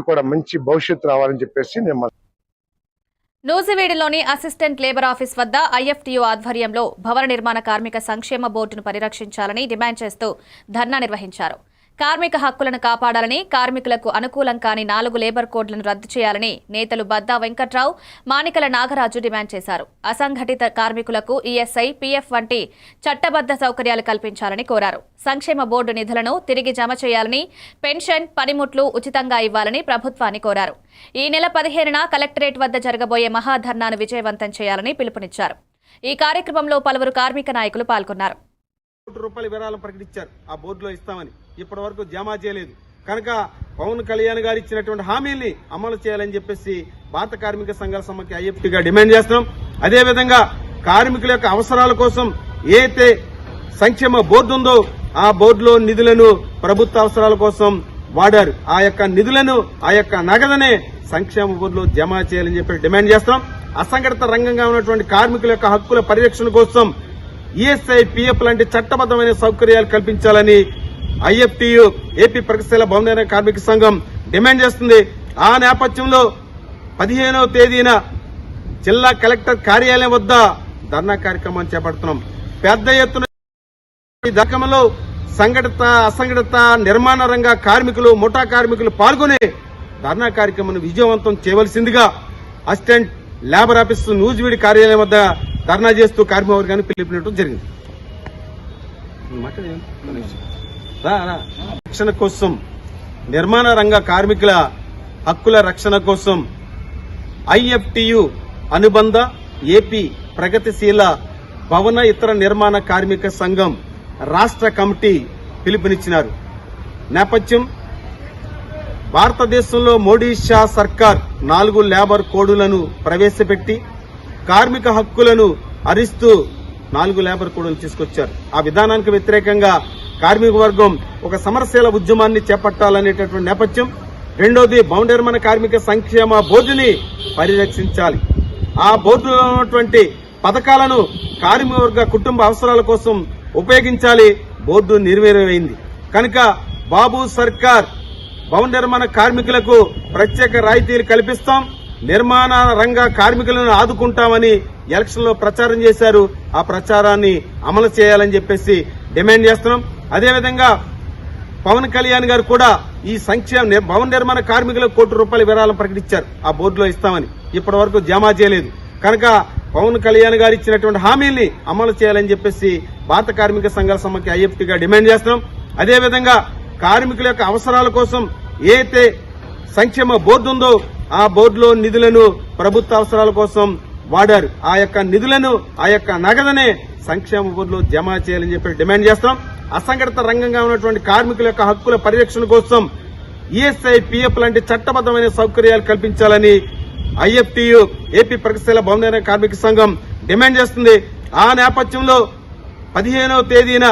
కూడా మంచి భవిష్యత్తు రావాలని చెప్పేసి నేను నూజివీడులోని అసిస్టెంట్ లేబర్ ఆఫీస్ వద్ద ఐఎఫ్టీయూ ఆధ్వర్యంలో భవన నిర్మాణ కార్మిక సంక్షేమ బోర్డును పరిరక్షించాలని డిమాండ్ చేస్తూ ధర్నా నిర్వహించారు. కార్మిక హక్కులను కాపాడాలని కార్మికులకు అనుకూలం కాని నాలుగు లేబర్ కోడ్లను రద్దు చేయాలని నేతలు బద్దా వెంకట్రావు మానికల నాగరాజు డిమాండ్ చేశారు. అసంఘటిత కార్మికులకు ఈఎస్ఐ పీఎఫ్ వంటి చట్టబద్ద సౌకర్యాలు కల్పించాలని కోరారు. సంక్షేమ బోర్డు నిధులను తిరిగి జమ చేయాలని పెన్షన్ పనిముట్లు ఉచితంగా ఇవ్వాలని ప్రభుత్వాన్ని కోరారు. ఈ నెల పదిహేనున కలెక్టరేట్ వద్ద జరగబోయే మహాధర్నాను విజయవంతం చేయాలని పిలుపునిచ్చారు. ఈ కార్యక్రమంలో పలువురు కార్మిక నాయకులు పాల్గొన్నారు. రూపాయల విరాళం ప్రకటించారు. ఆ బోర్డులో ఇస్తామని. ఇప్పటి వరకు జమా చేయలేదు. కనుక పవన్ కళ్యాణ్ గారు ఇచ్చినటువంటి హామీల్ని అమలు చేయాలని చెప్పేసి భారత కార్మిక సంఘాల సమ్మకి ఐఎఫ్టీగా డిమాండ్ చేస్తున్నాం. అదేవిధంగా కార్మికుల యొక్క అవసరాల కోసం ఏతే సంక్షేమ బోర్డు ఉందో ఆ బోర్డులో నిధులను ప్రభుత్వ అవసరాల కోసం వాడారు. ఆ యొక్క నిధులను ఆ యొక్క నగదనే సంక్షేమ బోర్డులో జమ చేయాలని చెప్పి డిమాండ్ చేస్తున్నాం. అసంఘటిత రంగంగా ఉన్నటువంటి కార్మికుల యొక్క హక్కుల పరిరక్షణ కోసం ఈఎస్ఐ పిఎఫ్ లాంటి చట్టబద్దమైన సౌకర్యాలు కల్పించాలని ఐఎఫ్టియు ఏపీ ప్రగతిశీల భవన కార్మిక సంఘం డిమాండ్ చేస్తుంది. ఆ నేపథ్యంలో పదిహేనవ తేదీన జిల్లా కలెక్టర్ కార్యాలయం వద్ద ధర్నా కార్యక్రమాన్ని చేపడుతున్నాం. పెద్ద ఎత్తున సంఘటిత అసంఘటిత నిర్మాణ రంగ కార్మికులు ముఠా కార్మికులు పాల్గొని ధర్నా కార్యక్రమాన్ని విజయవంతం చేయవలసిందిగా అసిస్టెంట్ లేబర్ ఆఫీస్ న్యూజివీడి కార్యాలయం వద్ద ధర్నా చేస్తూ కార్మిక వర్గాన్ని జరిగింది. రా, రక్షణ కోసం నిర్మాణ రంగ కార్మికుల హక్కుల రక్షణ కోసం ఐఎఫ్టియు అనుబంధ ఏపీ ప్రగతిశీల భవన ఇతర నిర్మాణ కార్మిక సంఘం రాష్ట్ర కమిటీ పిలుపునిచ్చినారు. నేపథ్యం భారతదేశంలో మోడీ షా సర్కార్ నాలుగు లేబర్ కోడులను ప్రవేశపెట్టి కార్మిక హక్కులను అరిస్తూ నాలుగు లేబర్ కోడులు తీసుకొచ్చారు. ఆ విధానానికి వ్యతిరేకంగా కార్మిక వర్గం ఒక సమరశీల ఉద్యమాన్ని చేపట్టాలనేటటువంటి నేపథ్యం. రెండోది భవన నిర్మాణ కార్మిక సంక్షేమ బోర్డుని పరిరక్షించాలి. ఆ బోర్డులో ఉన్నటువంటి పథకాలను కార్మిక వర్గ కుటుంబ అవసరాల కోసం ఉపయోగించాలి. బోర్డు నిర్వీర్యమైంది. కనుక బాబు సర్కార్ భవన నిర్మాణ కార్మికులకు ప్రత్యేక రాయితీలు కల్పిస్తాం. నిర్మాణ రంగ కార్మికులను ఆదుకుంటామని ఎలక్షన్లో ప్రచారం చేశారు. ఆ ప్రచారాన్ని అమలు చేయాలని చెప్పేసి డిమాండ్ చేస్తున్నాం. అదేవిధంగా పవన్ కళ్యాణ్ గారు కూడా ఈ సంక్షేమ భవన నిర్మాణ కార్మికులకు కోటి రూపాయల విరాళం ప్రకటించారు. ఆ బోర్డులో ఇస్తామని. ఇప్పటి వరకు జమా చేయలేదు. కనుక పవన్ కళ్యాణ్ గారు ఇచ్చినటువంటి హామీల్ని అమలు చేయాలని చెప్పేసి భారత కార్మిక సంఘాల సమ్మకి ఐఎఫ్టీగా డిమాండ్ చేస్తున్నాం. అదేవిధంగా కార్మికుల యొక్క అవసరాల కోసం ఏదైతే సంక్షేమ బోర్డు ఉందో ఆ బోర్డులో నిధులను ప్రభుత్వ అవసరాల కోసం వాడారు. ఆ యొక్క నిధులను ఆ యొక్క నగదనే సంక్షేమ బోర్డులో జమ చేయాలని చెప్పి డిమాండ్ చేస్తున్నాం. అసంఘటిత రంగంగా ఉన్నటువంటి కార్మికుల యొక్క హక్కుల పరిరక్షణ కోసం ఈఎస్ఐ పిఎఫ్ లాంటి చట్టబద్దమైన సౌకర్యాలు కల్పించాలని ఐఎఫ్టియు ఏపీ ప్రగతిశీల భవన కార్మిక సంఘం డిమాండ్ చేస్తుంది. ఆ నేపథ్యంలో పదిహేనవ తేదీన